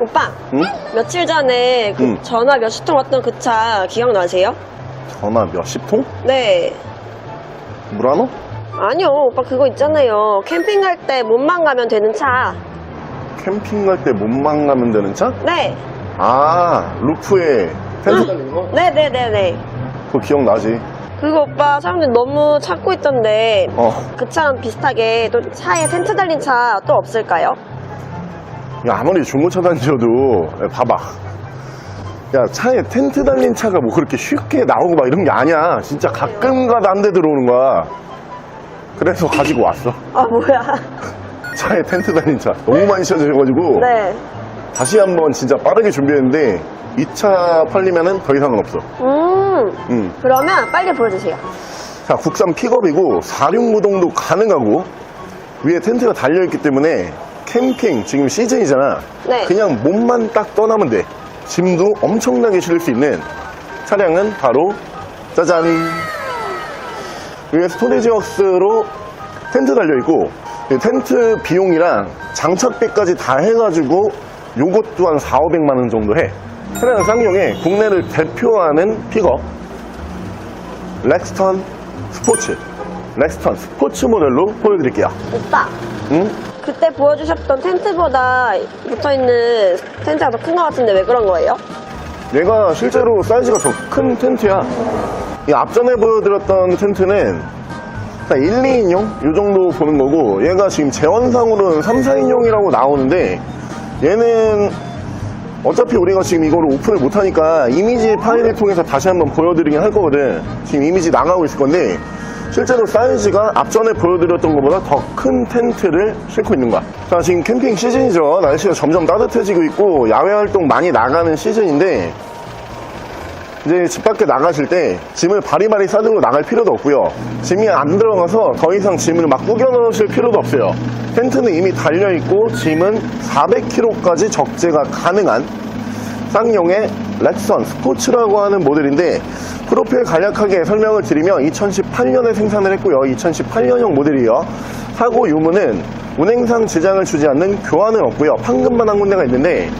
오빠, 응? 며칠 전에 그 응. 전화 몇십 통 왔던 그 차 기억나세요? 전화 몇십 통? 네. 뭐라노? 아니요, 오빠 그거 있잖아요. 캠핑 갈 때 몸만 가면 되는 차. 캠핑 갈 때 몸만 가면 되는 차? 네. 아, 루프에 텐트 달린 거? 네네네네. 그거 기억나지? 그거 오빠 사람들 너무 찾고 있던데 어. 그 차랑 비슷하게 또 차에 텐트 달린 차 또 없을까요? 야, 아무리 중고차 야, 봐봐. 야, 차에 텐트 달린 차가 뭐 그렇게 쉽게 나오고 막 이런 게 아니야. 진짜 가끔가다 한 대 들어오는 거야. 그래서 가지고 왔어. 아 뭐야? 차에 텐트 달린 차. 너무 많이 씌워져가지고. 네. 다시 한번 진짜 빠르게 준비했는데, 이 차 팔리면은 더 이상은 없어. 음. 음. 그러면 빨리 보여주세요. 자, 국산 픽업이고, 4륜구동도 가능하고, 위에 텐트가 달려있기 때문에, 캠핑, 지금 시즌이잖아. 네. 그냥 몸만 딱 떠나면 돼. 짐도 엄청나게 실을 수 있는 차량은 바로, 짜잔. 위에 스토리지 웍스로 텐트 달려있고, 이 텐트 비용이랑 장착비까지 다 해가지고, 요것도 한 4, 500만원 정도 해. 차량 쌍용의 국내를 대표하는 픽업, 렉스턴 스포츠 렉스턴 스포츠 모델로 보여드릴게요 오빠. 응? 그때 보여주셨던 텐트보다 붙어있는 텐트가 더 큰 것 같은데 왜 그런 거예요? 얘가 실제로 사이즈가 더 큰 텐트야 이 앞전에 보여드렸던 텐트는 1, 2인용? 이 정도 보는 거고 얘가 지금 재원상으로는 3, 4인용이라고 나오는데 얘는 어차피 우리가 지금 이거를 오픈을 못하니까 이미지 파일을 통해서 다시 한번 보여드리긴 할 거거든 지금 이미지 나가고 있을 건데 실제로 사이즈가 앞전에 보여드렸던 것보다 더 큰 텐트를 싣고 있는 거야 자 지금 캠핑 시즌이죠 날씨가 점점 따뜻해지고 있고 야외 활동 많이 나가는 시즌인데 이제 집 밖에 나가실 때 짐을 바리바리 싸들고 나갈 필요도 없고요. 짐이 안 들어가서 더 이상 짐을 막 구겨 넣으실 필요도 없어요. 텐트는 이미 달려 있고 짐은 400kg까지 적재가 가능한 쌍용의 렉선 스포츠라고 하는 모델인데 프로필 간략하게 설명을 드리면 2018년에 생산을 했고요. 2018년형 모델이에요. 사고 유무는 운행상 지장을 주지 않는 교환은 없고요. 판금만 한 군데가 있는데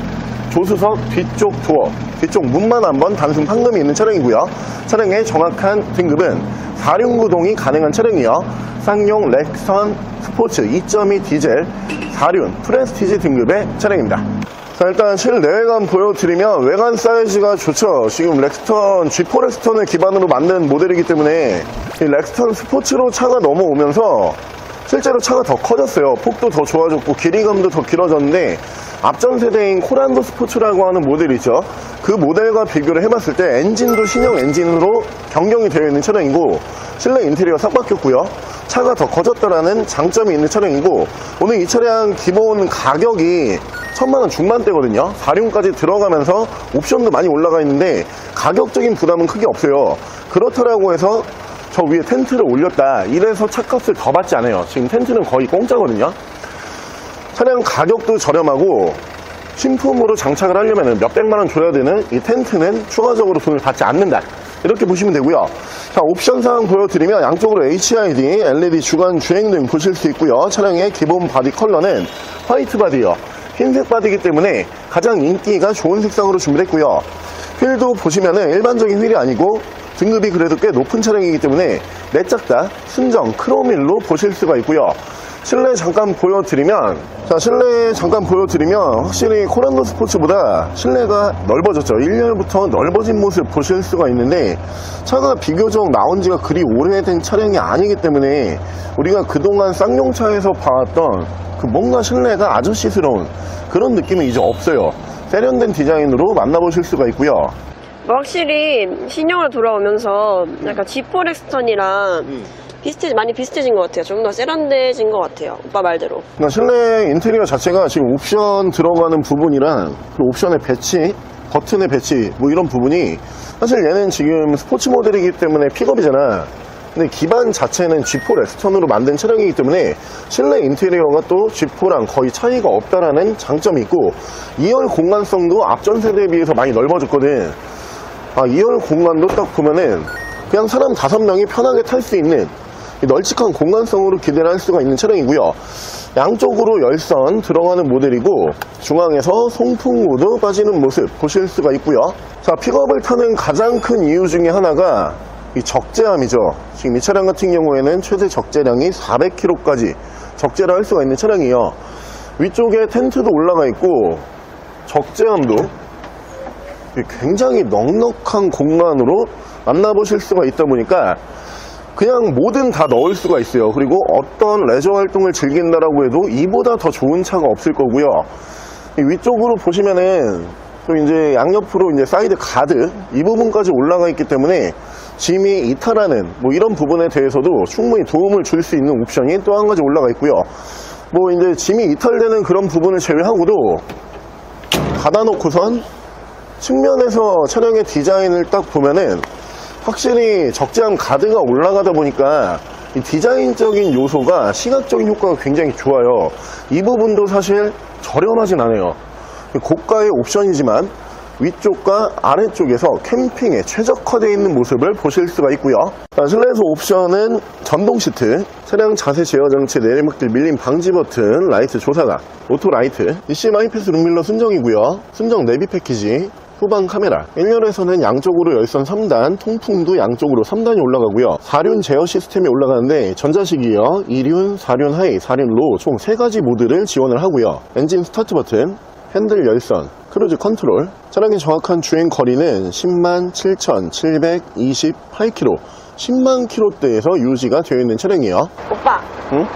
조수석 뒤쪽 도어, 뒤쪽 문만 한번 단순 판금이 있는 차량이고요. 차량의 정확한 등급은 4륜구동이 가능한 차량이요. 쌍용 렉선 스포츠 2.2 디젤 4륜 프레스티지 등급의 차량입니다. 자 일단 실내외관 보여드리면 외관 사이즈가 좋죠. 지금 렉스턴 G4 렉스턴을 기반으로 만든 모델이기 때문에 이 렉스턴 스포츠로 차가 넘어오면서 실제로 차가 더 커졌어요. 폭도 더 좋아졌고 길이감도 더 길어졌는데 앞전 세대인 코란도 스포츠라고 하는 모델이죠. 그 모델과 비교를 해봤을 때 엔진도 신형 엔진으로 변경이 되어 있는 차량이고 실내 인테리어 싹 바뀌었고요. 차가 더 커졌다라는 장점이 있는 차량이고 오늘 이 차량 기본 가격이 천만원 중반대거든요. 4륜까지 들어가면서 옵션도 많이 올라가 있는데 가격적인 부담은 크게 없어요. 그렇다라고 해서 저 위에 텐트를 올렸다. 이래서 차값을 더 받지 않아요. 지금 텐트는 거의 공짜거든요. 차량 가격도 저렴하고 신품으로 장착을 하려면 몇백만원 줘야 되는 이 텐트는 추가적으로 돈을 받지 않는다. 이렇게 보시면 되고요. 자 옵션 사항 보여드리면 양쪽으로 HID, LED 주간 주행 등 보실 수 있고요. 차량의 기본 바디 컬러는 화이트 바디요. 흰색 바디이기 때문에 가장 인기가 좋은 색상으로 준비했고요. 휠도 보시면은 일반적인 휠이 아니고 등급이 그래도 꽤 높은 차량이기 때문에 내짝다 순정 크롬일로 보실 수가 있고요. 실내 잠깐 보여드리면 자 실내 잠깐 보여드리면 확실히 코란도 스포츠보다 실내가 넓어졌죠. 1열부터 넓어진 모습 보실 수가 있는데 차가 비교적 나온 지가 그리 오래된 차량이 아니기 때문에 우리가 그동안 쌍용차에서 봐왔던 그 뭔가 실내가 아저씨스러운 그런 느낌이 이제 없어요. 세련된 디자인으로 만나보실 수가 있고요. 뭐 확실히 신형으로 돌아오면서 약간 G4 렉스턴이랑 비슷해 많이 비슷해진 것 같아요. 좀더 세련돼진 것 같아요. 오빠 말대로. 그러니까 실내 인테리어 자체가 지금 옵션 들어가는 부분이랑 그 옵션의 배치, 버튼의 배치 뭐 이런 부분이 사실 얘는 지금 스포츠 모델이기 때문에 픽업이잖아. 근데 기반 자체는 G4 렉스턴으로 만든 차량이기 때문에 실내 인테리어가 또 G4랑 거의 차이가 없다라는 장점이 있고 2열 공간성도 앞전 세대에 비해서 많이 넓어졌거든. 아, 2열 공간도 딱 보면은 그냥 사람 다섯 명이 편하게 탈 수 있는 이 널찍한 공간성으로 기대를 할 수가 있는 차량이고요. 양쪽으로 열선 들어가는 모델이고 중앙에서 송풍 모드 빠지는 모습 보실 수가 있고요. 자 픽업을 타는 가장 큰 이유 중에 하나가 이 적재함이죠. 지금 이 차량 같은 경우에는 최대 적재량이 400kg까지 적재를 할 수가 있는 차량이에요. 위쪽에 텐트도 올라가 있고 적재함도 굉장히 넉넉한 공간으로 만나보실 수가 있다 보니까 그냥 뭐든 다 넣을 수가 있어요. 그리고 어떤 레저 활동을 즐긴다라고 해도 이보다 더 좋은 차가 없을 거고요. 이 위쪽으로 보시면은 또 이제 양옆으로 이제 사이드 가드 이 부분까지 올라가 있기 때문에 짐이 이탈하는 뭐 이런 부분에 대해서도 충분히 도움을 줄 수 있는 옵션이 또 한 가지 올라가 있고요. 뭐 이제 짐이 이탈되는 그런 부분을 제외하고도 닫아놓고선 측면에서 차량의 디자인을 딱 보면은 확실히 적재함 가드가 올라가다 보니까 이 디자인적인 요소가 시각적인 효과가 굉장히 좋아요. 이 부분도 사실 저렴하진 않아요. 고가의 옵션이지만 위쪽과 아래쪽에서 캠핑에 최적화되어 있는 모습을 보실 수가 있고요. 자, 실내에서 옵션은 전동 시트, 차량 자세 제어 장치, 내리막길 밀림 방지 버튼, 라이트 조사각, 오토 라이트, DCM 패스 룸밀러 순정이고요. 순정 내비 패키지, 후방 카메라 1열에서는 양쪽으로 열선 3단 통풍도 양쪽으로 3단이 올라가고요 4륜 제어 시스템이 올라가는데 전자식이요 2륜, 4륜 하이, 4륜 로우 총 3가지 모드를 지원을 하고요 엔진 스타트 버튼 핸들 열선 크루즈 컨트롤 차량의 정확한 주행 거리는 10만 7,728km 10만 킬로대에서 유지가 되어 있는 차량이에요 오빠. 응?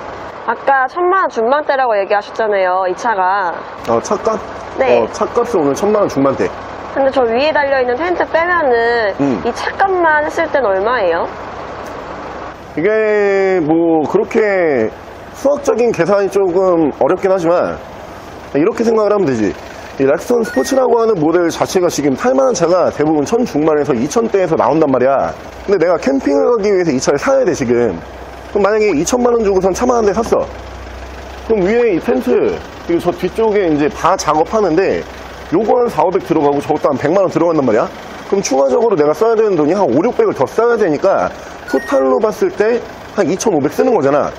아까 천만 원 중반대라고 얘기하셨잖아요. 이 차가. 어, 차값? 네. 어, 차값은 오늘 천만 원 중반대 근데 저 위에 달려있는 텐트 빼면은 음. 이 차값만 했을 땐 얼마예요? 이게 뭐 그렇게 수학적인 계산이 조금 어렵긴 하지만 이렇게 생각을 하면 되지 이 렉선 스포츠라고 하는 모델 자체가 지금 탈만한 차가 대부분 천 중반에서 2천대에서 나온단 말이야 근데 내가 캠핑을 가기 위해서 이 차를 사야 돼 지금 그럼 만약에 2천만 원 주고선 차만 한 대 샀어 그럼 위에 이 텐트 그리고 저 뒤쪽에 이제 다 작업하는데 요거 한 4, 500 들어가고 저것도 한 100만 원 들어간단 말이야? 그럼 추가적으로 내가 써야 되는 돈이 한 5, 600을 더 써야 되니까 토탈로 봤을 때 한 2,500 쓰는 거잖아.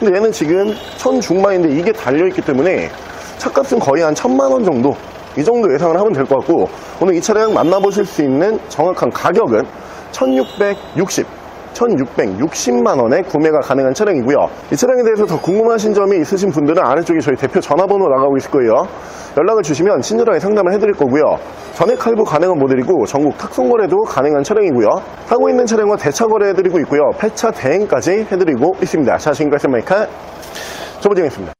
근데 얘는 지금 천 중반인데 이게 달려있기 때문에 차값은 거의 한 천만 원 정도 이 정도 예상을 하면 될 것 같고 오늘 이 차량 만나보실 수 있는 정확한 가격은 1660 1660만 원에 구매가 가능한 차량이고요. 이 차량에 대해서 더 궁금하신 점이 있으신 분들은 아래쪽에 저희 대표 전화번호 나가고 있을 거예요. 연락을 주시면 친절하게 상담을 해드릴 거고요. 전액 할부 가능한 모델이고 전국 탁송 거래도 가능한 차량이고요. 타고 있는 차량과 대차 거래해드리고 있고요. 폐차 대행까지 해드리고 있습니다. 자, 지금까지 마이카 조보정이었습니다.